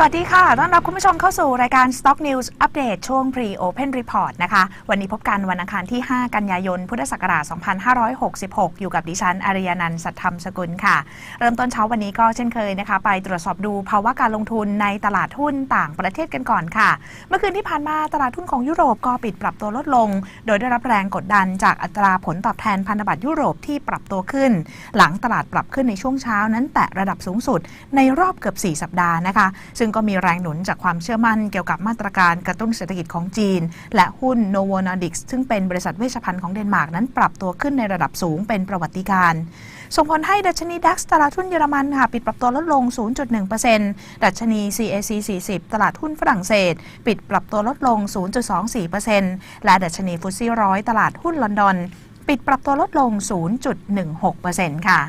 สวัสดีค่ะ ต้อนรับคุณผู้ชมเข้าสู่รายการ Stock News อัปเดตช่วง Pre Open Report นะคะ วันนี้พบกันวันอังคารที่ 5 กันยายน พุทธศักราช 2566 อยู่กับดิฉัน อริยนันท์สัตธรรมสกุลค่ะ เริ่มต้นเช้าวันนี้ก็เช่นเคยนะคะ ไปตรวจสอบดูภาวะการลงทุนในตลาดหุ้นต่างประเทศกันก่อนค่ะ เมื่อคืนที่ผ่านมาตลาดหุ้นของยุโรปก็ปิดปรับตัวลดลง โดยได้รับแรงกดดันจากอัตราผลตอบแทนพันธบัตรยุโรปที่ปรับตัวขึ้น หลังตลาดปรับขึ้นในช่วงเช้านั้นแตะระดับสูงสุดในรอบเกือบ 4 สัปดาห์นะคะ ซึ่งก็มีแรงหนุนจากความเชื่อมั่นเกี่ยวกับมาตรการกระตุ้นเศรษฐกิจของจีน และหุ้น Novo Nordisk ซึ่งเป็นบริษัทเวชภัณฑ์ของเดนมาร์กนั้นปรับตัวขึ้นในระดับสูงเป็นประวัติการณ์ส่งผลให้ดัชนีดัคตลาดหุ้นเยอรมันค่ะปิดปรับตัวลดลง 0.1%ดัชนี CAC 40 ตลาดหุ้นฝรั่งเศส ปิดปรับตัวลดลง 0.24%และดัชนีฟุตซี่ร้อยตลาดหุ้นลอนดอน ปิดปรับตัวลดลง 0.16%ค่ะ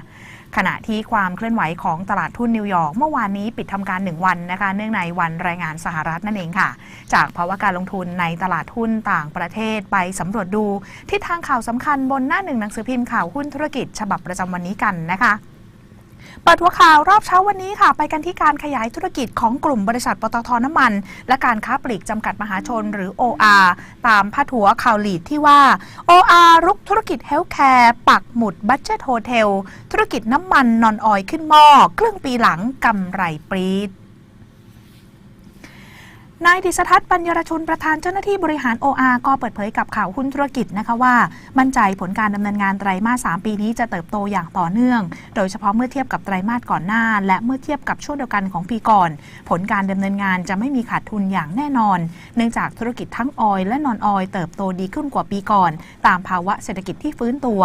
ขณะที่ความเคลื่อนไหวของตลาดทุนนิวยอร์กเมื่อวานนี้ปิดทำการ 1 วันนะคะเนื่องในวันแรงงานสหรัฐนั่นเองค่ะ จากภาวะการลงทุนในตลาดทุนต่างประเทศไปสำรวจดูทิศทางข่าวสำคัญบนหน้าหนึ่งหนังสือพิมพ์ข่าวหุ้นธุรกิจ ฉบับประจำวันนี้กันนะคะ เปิดหัวข่าวรอบเช้าวันนี้ค่ะ ไปกันที่การขยายธุรกิจของกลุ่มบริษัทปตทน้ำมัน และการค้าปลีกจำกัดมหาชนหรือ OR ตามพาดหัวข่าวลีดที่ว่า OR รุกธุรกิจเฮลท์แคร์ปักหมุดบัตเจ็ตโฮเทลธุรกิจน้ำมันนอนออยขึ้นหม้อครึ่งปีหลังกำไรปรีด นายดิษทัศน์ปัญญรชุนประธานเจ้าหน้าที่บริหาร OR ก็เปิดเผยกับข่าวหุ้นธุรกิจนะคะว่า มั่นใจผลการดำเนินงานไตรมาส 3 ปีนี้จะเติบโตอย่างต่อเนื่อง โดยเฉพาะเมื่อเทียบกับไตรมาสก่อนหน้า และเมื่อเทียบกับช่วงเดียวกันของปีก่อน ผลการดำเนินงานจะไม่มีขาดทุนอย่างแน่นอน เนื่องจากธุรกิจทั้งออยล์และนอนออยล์เติบโตดีขึ้นกว่าปีก่อน ตามภาวะเศรษฐกิจที่ฟื้นตัว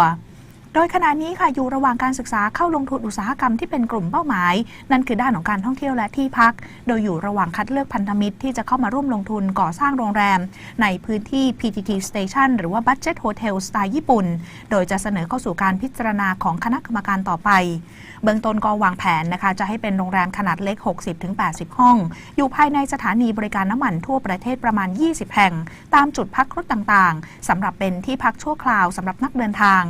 โดยขณะนี้ค่ะอยู่ระหว่างการศึกษาเข้าลงทุนอุตสาหกรรมที่เป็นกลุ่มเป้าหมาย นั่นคือด้านของการท่องเที่ยวและที่พัก โดยอยู่ระหว่างคัดเลือกพันธมิตรที่จะเข้ามาร่วมลงทุนก่อสร้างโรงแรม ในพื้นที่ PTT Station หรือว่า Budget Hotel สไตล์ญี่ปุ่น โดยจะเสนอเข้าสู่การพิจารณาของคณะกรรมการต่อไป เบื้องต้นก็วางแผนนะคะจะให้เป็นโรงแรมขนาดเล็ก 60-80 ห้อง อยู่ภายในสถานีบริการน้ำมันทั่วประเทศประมาณ 20 แห่ง ตามจุดพักรถต่างๆสำหรับเป็นที่พักชั่วคราวสำหรับนักเดินทาง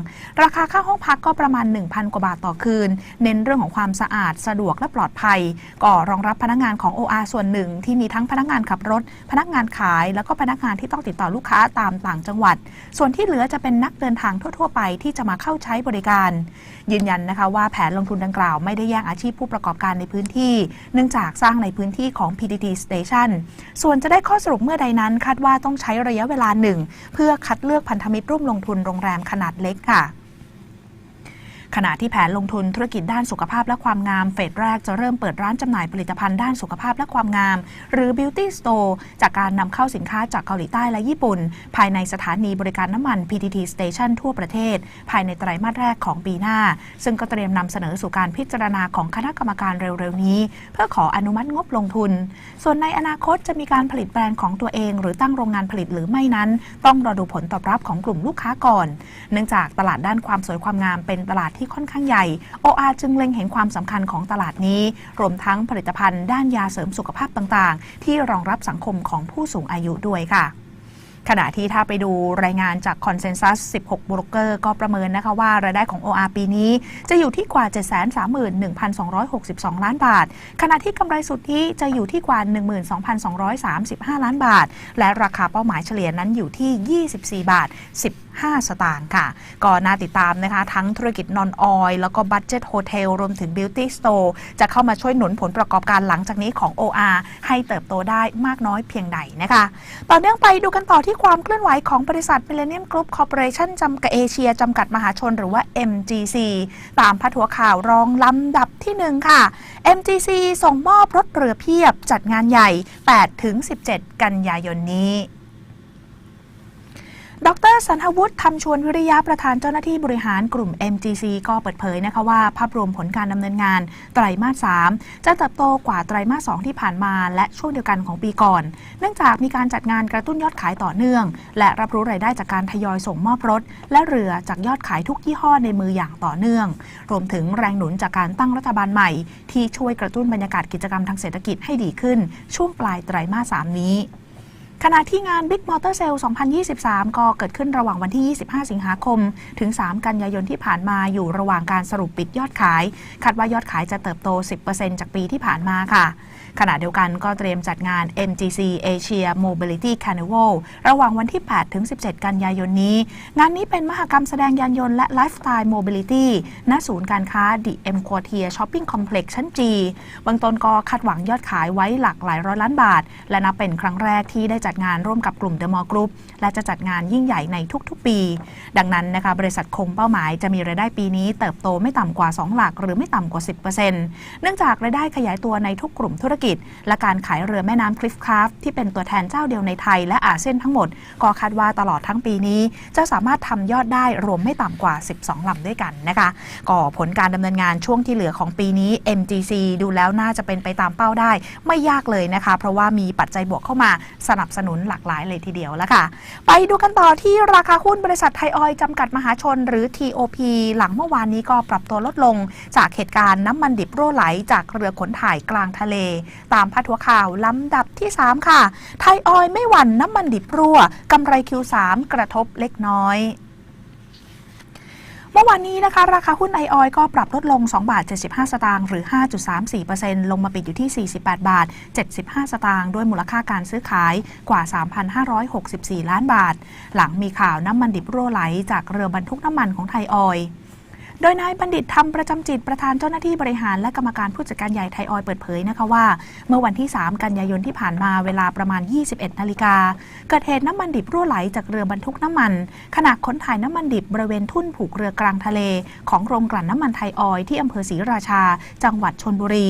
ราคาค่าห้องพักก็ประมาณ 1,000 กว่าบาทต่อคืน เน้นเรื่องของความสะอาดสะดวกและปลอดภัย ก็รองรับพนักงานของ OR ส่วนหนึ่ง ที่มีทั้งพนักงานขับรถ พนักงานขาย แล้วก็พนักงานที่ต้องติดต่อลูกค้าตามต่างจังหวัด ส่วนที่เหลือจะเป็นนักเดินทางทั่ว ๆ ไปที่จะมาเข้าใช้บริการ ยืนยันนะคะว่าแผนลงทุนดังกล่าวไม่ได้แย่งอาชีพผู้ประกอบการในพื้นที่ เนื่องจากสร้างในพื้นที่ของ PTT Station ส่วนจะได้ข้อสรุปเมื่อใดนั้น คาดว่าต้องใช้ระยะเวลาหนึ่งเพื่อคัดเลือกพันธมิตรร่วมลงทุนโรงแรมขนาดเล็กค่ะ ขณะที่แผนลงทุนธุรกิจด้านสุขภาพและความงาม เฟสแรกจะเริ่มเปิดร้านจำหน่ายผลิตภัณฑ์ด้านสุขภาพและความงาม หรือ Beauty Store จากการนำเข้าสินค้าจากเกาหลีใต้และญี่ปุ่น ภายในสถานีบริการน้ำมัน PTT Station ทั่วประเทศ ภายในไตรมาสแรกของปีหน้า ซึ่งก็เตรียมนำเสนอสู่การพิจารณาของคณะกรรมการเร็วๆนี้ เพื่อขออนุมัติงบลงทุน ส่วนในอนาคตจะมีการผลิตแบรนด์ของตัวเอง หรือตั้งโรงงานผลิตหรือไม่นั้น ต้องรอดูผลตอบรับของกลุ่มลูกค้าก่อน เนื่องจากตลาดด้านความสวยความงามเป็นตลาดที่ค่อนข้างใหญ่ OR จึงเล็งเห็นความสำคัญของตลาดนี้ รวมทั้งผลิตภัณฑ์ด้านยาเสริมสุขภาพต่างๆ ที่รองรับสังคมของผู้สูงอายุด้วยค่ะขณะที่ถ้าไปดูรายงานจากคอนเซน s ัส16บรกเกอร์ก็ประเมินนะคะว่ารายได้ของ OR ปีนี้ จะอยู่ที่กว่า 731,262 ล้านบาท ขณะที่กำไรสุทธิจะอยู่ที่กว่า 12,235 ล้านบาท และราคาเป้าหมายเฉลี่ยนั้นอยู่ที่ 24 บาท 5 สตางค์ค่ะ ก็น่าติดตามนะคะ ทั้งธุรกิจนอนออยแล้วก็บัตเจ็ตโฮเทลรวมถึง Beauty Store จะเข้ามาช่วยหนุนผลประกอบการหลังจากนี้ของ OR ให้เติบโตได้มากน้อยเพียงใดนะคะ ต่อเนื่องไปดูกันต่อที่ความเคลื่อนไหวของบริษัท Millennium Group Corporation จำกัดเอเชียจำกัดมหาชนหรือว่า MGC ตามพัดหัวข่าวรองลำดับที่ 1 ค่ะ MGC ส่งมอบรถเรือเพียบจัดงานใหญ่ 8-17 กันยายนนี้ ดรสันทวุฒิทำชวนวิริยะประธานเจ้าหน้าที่บริหารกลุ่ม MGC ก็เปิดเผยนะคะว่า ภาพรวมผลการดำเนินงานไตรมาส 3 จะเติบโตกว่าไตรมาส 2 ที่ผ่านมา และช่วงเดียวกันของปีก่อน เนื่องจากมีการจัดงานกระตุ้นยอดขายต่อเนื่อง และรับรู้รายได้จากการทยอยส่งมอบรถ และเรือจากยอดขายทุกยี่ห้อในมืออย่างต่อเนื่อง รวมถึงแรงหนุนจากการตั้งรัฐบาลใหม่ ที่ช่วยกระตุ้นบรรยากาศกิจกรรมทางเศรษฐกิจให้ดีขึ้น ช่วงปลายไตรมาส 3 นี้ ขณะที่งาน Big Motor Sale 2023 ก็เกิดขึ้นระหว่างวันที่ 25 สิงหาคม ถึง 3 กันยายนที่ผ่านมาอยู่ระหว่างการสรุปปิดยอดขาย คาดว่ายอดขายจะเติบโต 10%จากปีที่ผ่านมาค่ะ ขณะเดียวกันก็เตรียมจัดงาน MGC Asia Mobility Carnival ระหว่างวันที่ 8 ถึง 17 กันยายนนี้ งานนี้เป็นมหกรรมแสดงยานยนต์และ Lifestyle Mobility ณศูนย์การค้า The M Quartier Shopping Complex ชั้น G บื้องตนก็คาดหวังยอดขายไว้หลักหลายร้อยล้านบาท และนับเป็นครั้งแรกที่ได้จัดงานร่วมกับกลุ่ม The Mall Group และจะจัดงานยิ่งใหญ่ในทุกๆปี ดังนั้นนะคะบริษัทคงเป้าหมายจะมีรายได้ปีนี้เติบโตไม่ต่ำกว่า 2 หลักหรือไม่ต่ำกว่า 10%เนื่องจากรายได้ขยายตัวในทุกกลุ่มธุรกิจและการขายเรือแม่น้ำคลิฟคราฟที่เป็นตัวแทนเจ้าเดียวในไทยและอาเซียนทั้งหมด ก็คาดว่าตลอดทั้งปีนี้ จะสามารถทำยอดได้รวมไม่ต่ำกว่า 12ลำด้วยกันนะคะก็ผลการดำเนินงานช่วงที่เหลือของปีนี้ MGC ดูแล้วน่าจะเป็นไปตามเป้าได้ ไม่ยากเลยนะคะ เพราะว่ามีปัจจัยบวกเข้ามาสนับสนุนหลากหลายเลยทีเดียวแล้วค่ะ ไปดูกันต่อที่ราคาหุ้นบริษัทไทยออยล์จำกัดมหาชน หรือ TOP หลังเมื่อวานนี้ก็ปรับตัวลดลง จากเหตุการณ์น้ำมันดิบรั่วไหลจากเรือขนถ่ายกลางทะเลตามพัดหัวข่าวลำดับที่ 3 ค่ะ ไทยออยไม่หวั่นน้ำมันดิบรั่วกำไร Q3 กระทบเล็กน้อยเมื่อวานนี้นะคะ ราคาหุ้นไอออยก็ปรับลดลง 2 บาท 75 สตางค์หรือ 5.34%ลงมาปิดอยู่ที่ 48 บาท 75 สตางค์ด้วยมูลค่าการซื้อขายกว่า 3,564 ล้านบาท หลังมีข่าวน้ำมันดิบรั่วไหลจากเรือบรรทุกน้ำมันของไทยออยล์ โดยนายบัณฑิตธรรมประจำจิตประธานเจ้าหน้าที่บริหารและกรรมการผู้จัดการใหญ่ไทยออยล์เปิดเผยนะคะว่า เมื่อวันที่ 3 กันยายนที่ผ่านมาเวลาประมาณ 21 นาฬิกา เกิดเหตุน้ำมันดิบรั่วไหลจากเรือบรรทุกน้ำมัน ขณะขนถ่ายน้ำมันดิบบริเวณทุ่นผูกเรือกลางทะเล ของโรงกลั่นน้ำมันไทยออยล์ที่อำเภอศรีราชา จังหวัดชนบุรี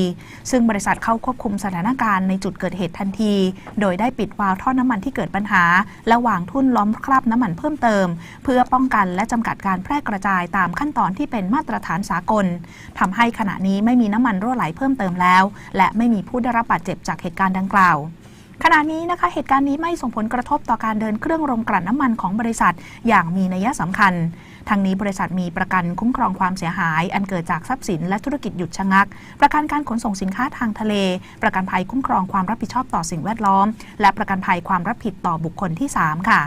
ซึ่งบริษัทเข้าควบคุมสถานการณ์ในจุดเกิดเหตุทันที โดยได้ปิดวาล์วท่อน้ำมันที่เกิดปัญหา และวางทุ่นล้อมคราบน้ำมันเพิ่มเติม เพื่อป้องกันและจำกัดการแพร่กระจายตามขั้นตอนที่เป็นมาตรฐานสากลทำให้ขณะนี้ไม่มีน้ำมันรั่วไหลเพิ่มเติมแล้ว และไม่มีผู้ได้รับบาดเจ็บจากเหตุการณ์ดังกล่าวขณะนี้นะคะเหตุการณ์นี้ไม่ส่งผลกระทบต่อการเดินเครื่องโรงกลั่นน้ำมันของบริษัท อย่างมีนัยสำคัญ ทางนี้บริษัทมีประกันคุ้มครองความเสียหาย อันเกิดจากทรัพย์สินและธุรกิจหยุดชะงัก ประกันการขนส่งสินค้าทางทะเล ประกันภัยคุ้มครองความรับผิดชอบต่อสิ่งแวดล้อม และประกันภัยความรับผิดต่อบุคคลที่ 3 ค่ะ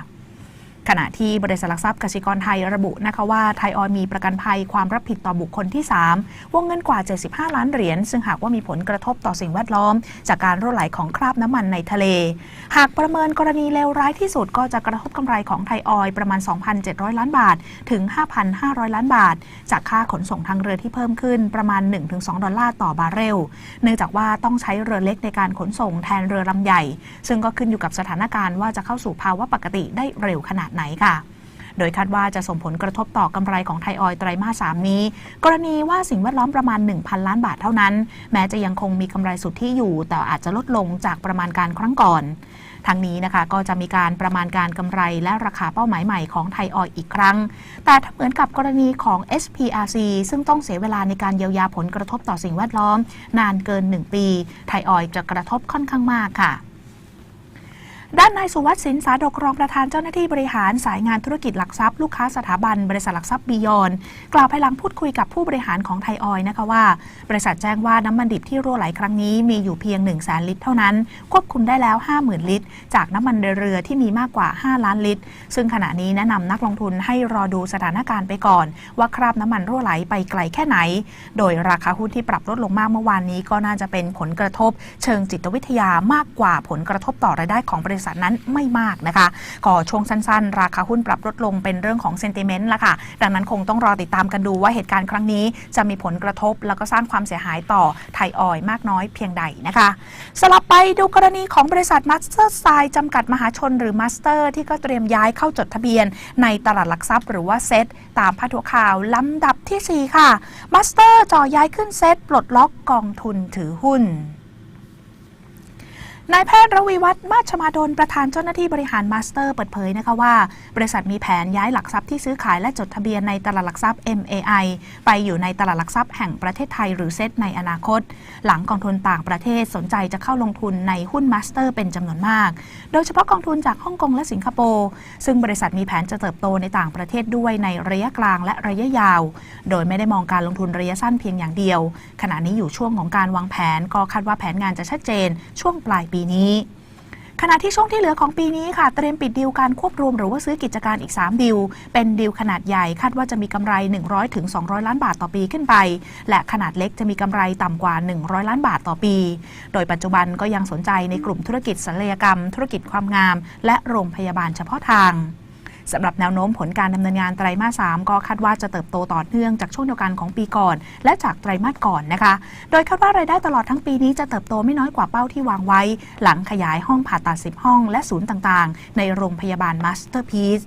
ขณะที่บริษัทหลักทรัพย์กสิกรไทยระบุนะคะว่าไทยออยมีประกันภัยความรับผิดต่อบุคคลที่ 3 วงเงินกว่า 75 ล้านเหรียญซึ่งหากว่ามีผลกระทบต่อสิ่งแวดล้อม จากการรั่วไหลของคราบน้ำมันในทะเล หากประเมินกรณีเลวร้ายที่สุดก็จะกระทบกำไรของไทยออยประมาณ 2,700 ล้านบาท ถึง 5,500 ล้านบาท จากค่าขนส่งทางเรือที่เพิ่มขึ้นประมาณ 1-2 ดอลลาร์ต่อบาร์เรล เนื่องจากว่าต้องใช้เรือเล็กในการขนส่งแทนเรือลำใหญ่ ซึ่งก็ขึ้นอยู่กับสถานการณ์ว่าจะเข้าสู่ภาวะปกติได้เร็วขนาดไหนค่ะ โดยคาดว่าจะส่งผลกระทบต่อกำไรของไทยออยไตรมาส 3 นี้ กรณีว่าสิ่งแวดล้อมประมาณ 1,000 ล้านบาทเท่านั้น แม้จะยังคงมีกำไรสุทธิอยู่ แต่อาจจะลดลงจากประมาณการครั้งก่อนทั้งนี้นะคะก็จะมีการประมาณการกำไรและราคาเป้าหมายใหม่ของไทยออยอีกครั้ง แต่ถ้าเหมือนกับกรณีของ SPRC ซึ่งต้องเสียเวลาในการเยียวยาผลกระทบต่อสิ่งแวดล้อม นานเกิน 1 ปี ไทยออยจะกระทบค่อนข้างมากค่ะ ด้านนายสุวัสดิ์สินสาดกรองประธานเจ้าหน้าที่บริหารสายงานธุรกิจหลักทรัพย์ลูกค้าสถาบันบริษัทหลักทรัพย์บียอนกล่าวภายหลังพูดคุยกับผู้บริหารของไทยออยนะคะว่า บริษัทแจ้งว่าน้ำมันดิบที่รั่วไหลครั้งนี้มีอยู่เพียง1 0 0 0 0แสนลิตรเท่านั้น ควบคุมได้แล้ว 50,000 ลิตร จากน้ำมันเรือที่มีมากกว่า 5 ล้านลิตร ซึ่งขณะนี้แนะนำนักลงทุนให้รอดูสถานการณ์ไปก่อน ว่าคราบน้ำมันรั่วไหลไปไกลแค่ไหน โดยราคาหุ้นที่ปรับลดลงมากเมื่อวานนี้ ก็น่าจะเป็นผลกระทบ เชิงจิตวิทยามากกว่าผลกระทบต่อรายได้ของบริษัทนั้นไม่มากนะคะก็ช่วงสั้นๆ ราคาหุ้นปรับลดลงเป็นเรื่องของเซนติเมนต์ละค่ะ ดังนั้นคงต้องรอติดตามกันดูว่าเหตุการณ์ครั้งนี้ จะมีผลกระทบแล้วก็สร้างความเสียหายต่อไทยออยมากน้อยเพียงใดนะคะ สลับไปดูกรณีของบริษัทมาสเตอร์ไซจำกัดมหาชนหรือมาสเตอร์ที่ก็เตรียมย้ายเข้าจดทะเบียน ในตลาดหลักทรัพย์หรือว่าเซตตามพาดหัวข่าวลำดับทีสี่4 ค่ะมาสเตอร์จ่อย้ายขึ้นเซตปลดล็อกกองทุนถือหุ้น นายแพทย์ระวีวัฒน์มาชมาดลประธานเจ้าหน้าที่บริหารมาสเตอร์เปิดเผยนะคะว่า บริษัทมีแผนย้ายหลักทรัพย์ที่ซื้อขายและจดทะเบียนในตลาดหลักทรัพย์ MAI ไปอยู่ในตลาดหลักทรัพย์แห่งประเทศไทยหรือเซตในอนาคต หลังกองทุนต่างประเทศสนใจจะเข้าลงทุนในหุ้นมาสเตอร์เป็นจำนวนมาก โดยเฉพาะกองทุนจากฮ่องกงและสิงคโปร์ซึ่งบริษัทมีแผนจะเติบโตในต่างประเทศด้วยในระยะกลางและระยะยาว โดยไม่ได้มองการลงทุนระยะสั้นเพียงอย่างเดียว ขณะนี้อยู่ช่วงของการวางแผนก็คาดว่าแผนงานจะชัดเจนช่วงปลายปีนี้ขณะที่ช่วงที่เหลือของปีนี้ค่ะ เตรียมปิดดีลการควบรวมหรือว่าซื้อกิจการอีก 3 ดีล เป็นดีลขนาดใหญ่คาดว่าจะมีกำไร 100ถึง200ล้านบาทต่อปีขึ้นไป และขนาดเล็กจะมีกำไรต่ำกว่า 100 ล้านบาทต่อปี โดยปัจจุบันก็ยังสนใจในกลุ่มธุรกิจศัลยกรรม ธุรกิจความงาม และโรงพยาบาลเฉพาะทาง สำหรับแนวโน้มผลการดำเนินงานไตรมาส 3 ก็คาดว่าจะเติบโตต่อเนื่องจากช่วงเดียวกันของปีก่อน และจากไตรมาสก่อนนะคะ โดยคาดว่ารายได้ตลอดทั้งปีนี้จะเติบโตไม่น้อยกว่าเป้าที่วางไว้ หลังขยายห้องผ่าตัด 10 ห้อง และศูนย์ต่างๆ ในโรงพยาบาลมาสเตอร์พีซ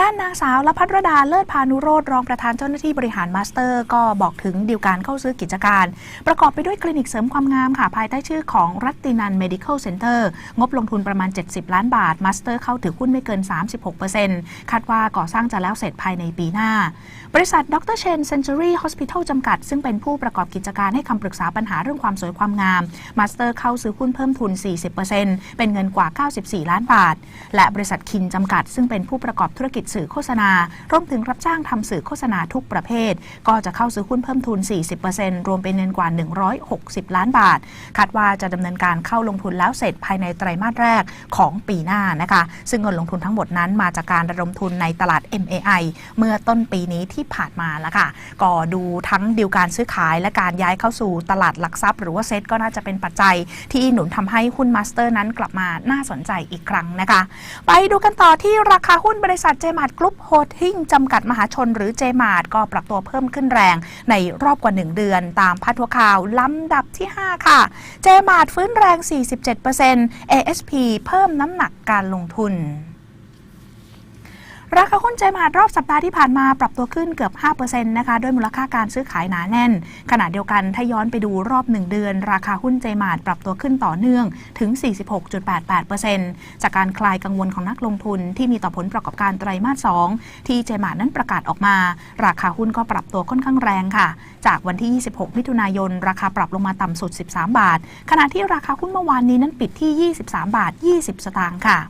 ด้านนางสาวละพัทรดาเลิศพานุโรธรองประธานเจ้าหน้าที่บริหารมาสเตอร์ ก็บอกถึงดีลการเข้าซื้อกิจการ ประกอบไปด้วยคลินิกเสริมความงามค่ะ ภายใต้ชื่อของรัตตินัน Medical Center งบลงทุนประมาณ 70 ล้านบาทมาสเตอร์เข้าถือหุ้นไม่เกิน 36%คาดว่าก่อสร้างจะแล้วเสร็จภายในปีหน้า บริษัทดรเชนเซนจูรี่ฮอสพิทอลจำกัด ซึ่งเป็นผู้ประกอบกิจการให้คำปรึกษาปัญหาเรื่องความสวยความงามมาสเตอร์เข้าซื้อหุ้นเพิ่มทุน 40%เป็นเงินกว่า 94 ล้านบาท และบริษัทคินจำกัด ซึ่งเป็นผู้ประกอบธุรกิจสื่อโฆษณารวมถึงรับจ้างทำสื่อโฆษณาทุกประเภท ก็จะเข้าซื้อหุ้นเพิ่มทุน 40%รวมเป็นเงินกว่า 160 ล้านบาท คาดว่าจะดำเนินการเข้าลงทุนแล้วเสร็จภายในไตรมาสแรกของปีหน้านะคะ ซึ่งเงินลงทุนทั้งหมดนั้นมาจากการระดมทุนในตลาด MAI เมื่อต้นปีนี้ที่ผ่านมาแล้วค่ะ ก็ดูทั้งดีลการซื้อขายและการย้ายเข้าสู่ตลาดหลักทรัพย์ หรือว่าเซ็ตก็น่าจะเป็นปัจจัยที่หนุนทำให้หุ้นมาสเตอร์นั้นกลับมาน่าสนใจอีกครั้งนะคะ ไปดูกันต่อที่ราคาหุ้นบริษัทเจมาร์ t กรุ๊ปโฮดดิ้งจำกัดมหาชนหรือเจมาร์ t ก็ปรับตัวเพิ่มขึ้นแรงในรอบกว่า 1 เดือน ตามพัดหัวข่าวลำดับที่ 5 ค่ะเจมาร์ t ฟื้นแรง 47% ASP เพิ่มน้ำหนักการลงทุน ราคาหุ้นเจมาร์รอบสัปดาห์ที่ผ่านมาปรับตัวขึ้นเกือบ 5%นะคะด้วยมูลค่าการซื้อขายหนาแน่น ขณะเดียวกันถ้าย้อนไปดูรอบ 1 เดือน ราคาหุ้นเจมารปรับตัวขึ้นต่อเนื่องถึง 46.88%จากการคลายกังวลของนักลงทุนที่มีต่อผลประกอบการไตรมาส 2 ที่เจมารนั้นประกาศออกมา ราคาหุ้นก็ปรับตัวค่อนข้างแรงค่ะ จากวันที่ 26 มิถุนายน ราคาปรับลงมาต่ำสุด 13 บาท ขณะที่ราคาหุ้นเมื่อวานนี้นั้นปิดที่ 23 บาท 20 สตางค์ค่ะ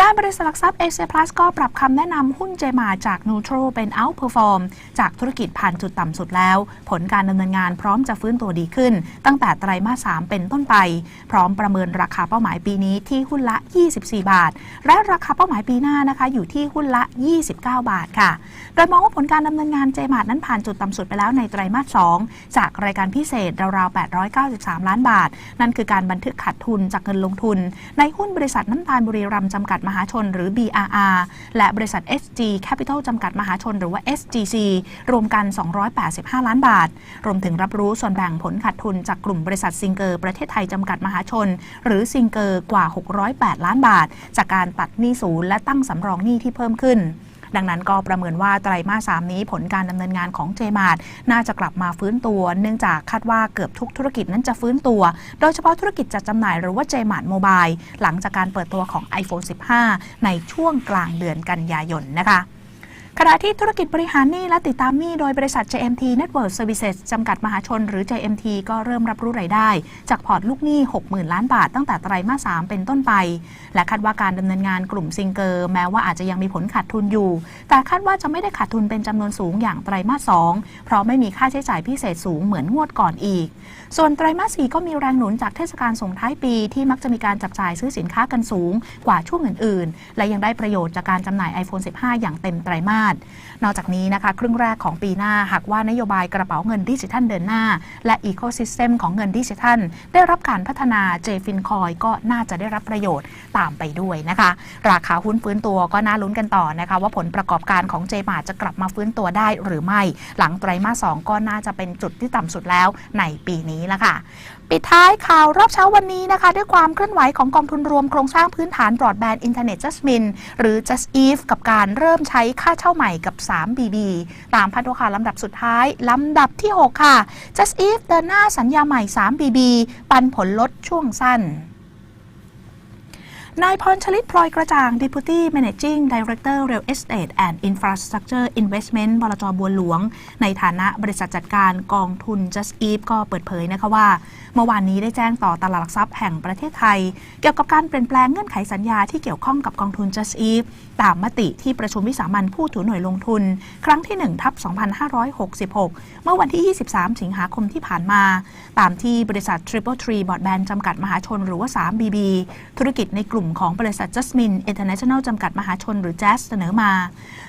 ด้านบริษัทหลักทรัพย์เอเชียพลัสก็ปรับคำแนะนำหุ้นเจมาจากนูโตรเป็น outperform จากธุรกิจผ่านจุดต่ำสุดแล้ว ผลการดำเนินงานพร้อมจะฟื้นตัวดีขึ้น ตั้งแต่ไตรมาส 3 เป็นต้นไป พร้อมประเมินราคาเป้าหมายปีนี้ที่หุ้นละ 24 บาท และราคาเป้าหมายปีหน้านะคะอยู่ที่หุ้นละ 29 บาทค่ะ โดยมองว่าผลการดำเนินงานเจมาร์นั้นผ่านจุดต่ำสุดไปแล้วในไตรมาส 2 จากรายการพิเศษราวๆ 893 ล้านบาท นั่นคือการบันทึกขาดทุนจากเงินลงทุน ในหุ้นบริษัทน้ำตาลบุรีรัมย์จำกัดมหาชน หรือ BRR และบริษัท SG Capital จำกัดมหาชน หรือว่า SGC รวมกัน 285 ล้านบาท รวมถึงรับรู้ส่วนแบ่งผลขาดทุนจากกลุ่มบริษัทซิงเกอร์ประเทศไทยจำกัดมหาชน หรือซิงเกอร์กว่า 608 ล้านบาท จากการตัดหนี้ศูนย์และตั้งสำรองหนี้ที่เพิ่มขึ้น ดังนั้นก็ประเมินว่าไตรมาส 3 นี้ผลการดำเนินงานของเจมาร์น่าจะกลับมาฟื้นตัว เนื่องจากคาดว่าเกือบทุกธุรกิจนั้นจะฟื้นตัว โดยเฉพาะธุรกิจจัดจำหน่ายหรือว่าเจมาร์ดโมบายหลังจากการเปิดตัวของ iPhone 15 ในช่วงกลางเดือนกันยายนนะคะ ขณะที่ธุรกิจบริหารหนี้และติดตามหนี้โดยบริษัท JMT Network Services จำกัดมหาชนหรือ JMT ก็เริ่มรับรู้รายได้ จากพอร์ตลูกหนี้ 60,000 ล้านบาทตั้งแต่ไตรมาส 3 เป็นต้นไป และคาดว่าการดำเนินงานกลุ่มซิงเกอร์แม้ว่าอาจจะยังมีผลขาดทุนอยู่ แต่คาดว่าจะไม่ได้ขาดทุนเป็นจำนวนสูงอย่างไตรมาส 2 เพราะไม่มีค่าใช้จ่ายพิเศษสูงเหมือนงวดก่อนอีก ส่วนไตรมาส 4 ก็มีแรงหนุนจากเทศกาลส่งท้ายปีที่มักจะมีการจับจ่ายซื้อสินค้ากันสูงกว่าช่วงอื่นๆ และยังได้ประโยชน์จากการจำหน่าย iPhone 15 อย่างเต็มไตรมาสนอกจากนี้นะคะครึ่งแรกของปีหน้าหากว่านโยบายกระเป๋าเงินดิจิทัลเดินหน้า และอีโคซิสเต็มของเงินดิจิทัล ได้รับการพัฒนา j f i n c o i ก็น่าจะได้รับประโยชน์ตามไปด้วยนะคะ ราคาหุ้นฟื้นตัวก็น่าลุ้นกันต่อนะคะ ว่าผลประกอบการของ j m a r จะกลับมาฟื้นตัวได้หรือไม่ หลังไตรมาส2ก็น่าจะเป็นจุดที่ต่ำสุดแล้วในปีนี้ละค่ะ ปิดท้ายข่าวรอบเช้าวันนี้นะคะ ด้วยความเคลื่อนไหวของกองทุนรวมโครงสร้างพื้นฐานบรอดแบนด์อินเทอร์เน็ต Jasmine หรือ Just Eve กับการเริ่มใช้ค่าเช่าใหม่กับ 3BB ตามพันธุคาลำดับสุดท้าย ลำดับที่ 6 ค่ะ Just Eve เดินหน้าสัญญาใหม่ 3BB ปันผลลดช่วงสั้น นายพรชลิตพลอยกระจ่าง Deputy Managing Director Real Estate and Infrastructure Investment บลจบัวหลวง ในฐานะบริษัทจัดการกองทุน Just Eat ก็เปิดเผยนะคะว่า เมื่อวานนี้ได้แจ้งต่อตลาดหลักทรัพย์แห่งประเทศไทย เกี่ยวกับการเปลี่ยนแปลงเงื่อนไขสัญญาที่เกี่ยวข้องกับกองทุน Just Eat ตามมติที่ประชุมวิสามัญผู้ถือหน่วยลงทุน ครั้งที่1ทับ2566 เมื่อวันที่ 23 สิงหาคมที่ผ่านมา ตามที่บริษัท Triple Tree Broadband จำกัดมหาชนหรือว่า 3BB ธุรกิจในกลุ่มของบริษัท Jasmine International จำกัดมหาชนหรือ Jazz เสนอมา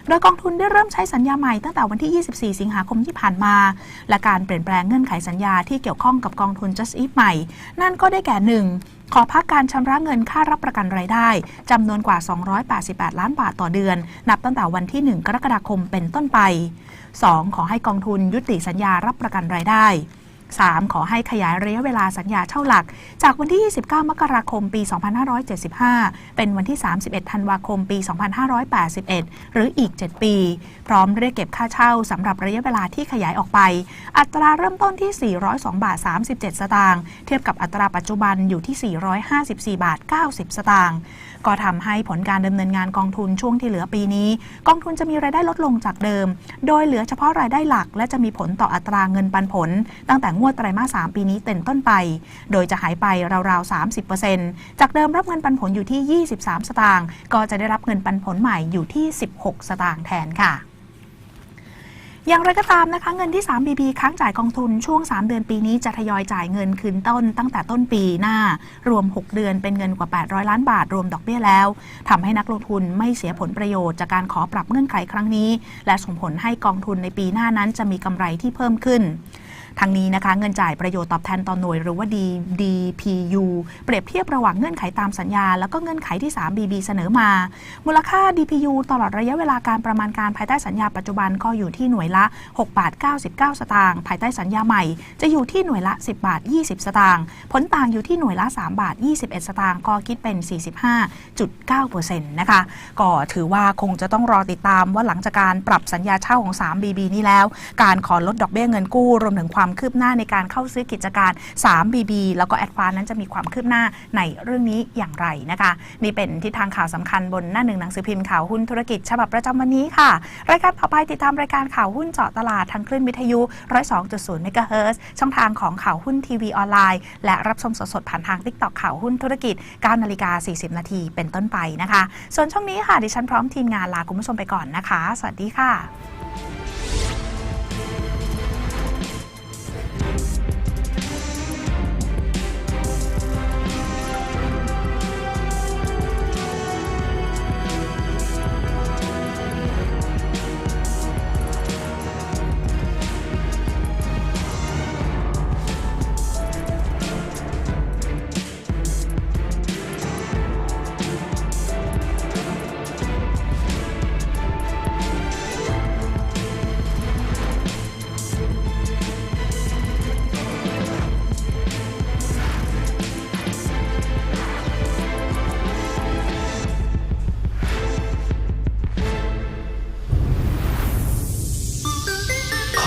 โดยกองทุนได้เริ่มใช้สัญญาใหม่ตั้งแต่วันที่ 24 สิงหาคมที่ผ่านมา และการเปลี่ยนแปลงเงื่อนไขสัญญาที่เกี่ยวข้องกับกองทุน Just Eat ใหม่ นั่นก็ได้แก่หนึ่งขอพักการชำระเงินค่ารับประกันรายได้จำนวนกว่า 288 ล้านบาทต่อเดือน นับตั้งแต่วันที่ 1 กรกฎาคมเป็นต้นไป 2. ขอให้กองทุนยุติสัญญารับประกันรายได้ 3. ขอให้ขยายระยะเวลาสัญญาเช่าหลัก จากวันที่ 29 มกราคม ปี 2575 เป็นวันที่ 31 ธันวาคม ปี 2581 หรืออีก 7 ปี พร้อมเรียกเก็บค่าเช่าสำหรับระยะเวลาที่ขยายออกไป อัตราเริ่มต้นที่ 402 บาท 37 สตางค์ เทียบกับอัตราปัจจุบันอยู่ที่ 454 บาท 90 สตางค์ ก็ทำให้ผลการดำเนินงานกองทุนช่วงที่เหลือปีนี้ กองทุนจะมีรายได้ลดลงจากเดิม โดยเหลือเฉพาะรายได้หลัก และจะมีผลต่ออัตราเงินปันผล ตั้งแต่งวดไตรมาส 3 ปีนี้เป็นต้นไป โดยจะหายไปราวๆ 30%จากเดิมรับเงินปันผลอยู่ที่ 23 สตางค์ ก็จะได้รับเงินปันผลใหม่อยู่ที่ 16 สตางค์แทนค่ะอย่างไรก็ตามนะคะเงินที่ 3BB ค้างจ่ายกองทุนช่วง 3 เดือนปีนี้จะทยอยจ่ายเงินคืนต้นตั้งแต่ต้นปีหน้า รวม 6 เดือนเป็นเงินกว่า 800 ล้านบาท รวมดอกเบี้ยแล้วทำให้นักลงทุนไม่เสียผลประโยชน์จากการขอปรับเงื่อนไขครั้งนี้ และส่งผลให้กองทุนในปีหน้านั้นจะมีกำไรที่เพิ่มขึ้น ทั้งนี้นะคะเงินจ่ายประโยชน์ตอบแทนต่อหน่วยหรือว่า D DPU เปรียบเทียบระหว่างเงื่อนไขตามสัญญา แล้วก็เงื่อนไขที่ 3BB เสนอมา มูลค่า DPU ตลอดระยะเวลาการประมาณการภายใต้สัญญาปัจจุบันก็อยู่ที่หน่วยละ6บาท99 สตางค์ภายใต้สัญญาใหม่ จะอยู่ที่หน่วยละ 10 บาท 20 สตางค์ผลต่างอยู่ที่หน่วยละ 3 บาท 21 สตางค์ก็คิดเป็น 45.9%นะคะก็ถือว่าคงจะต้องรอติดตามว่าหลังจากการปรับสัญญาเช่าของ 3BB นี้แล้ว การขอลดดอกเบี้ยเงินกู้รวมถึงความคืบหน้าในการเข้าซื้อกิจการ 3BB แล้วก็แอดฟานนั้นจะมีความคืบหน้าในเรื่องนี้อย่างไรนะคะ นี่เป็นทิศทางข่าวสำคัญบนหน้าหนึ่งหนังสือพิมพ์ข่าวหุ้นธุรกิจ ฉบับประจำวันนี้ค่ะ รายการต่อไปติดตามรายการข่าวหุ้นเจาะตลาดทางคลื่นวิทยุ 102.0เมกะเฮิรตซ์ช่องทางของข่าวหุ้นทีวีออนไลน์ และรับชมสดๆผ่านทาง TikTok ข่าวหุ้นธุรกิจ9นาฬิกา40 นาทีเป็นต้นไปนะคะ ส่วนช่วงนี้ค่ะดิฉันพร้อมทีมงานลาคุณผู้ชมไปก่อนนะคะ สวัสดีค่ะ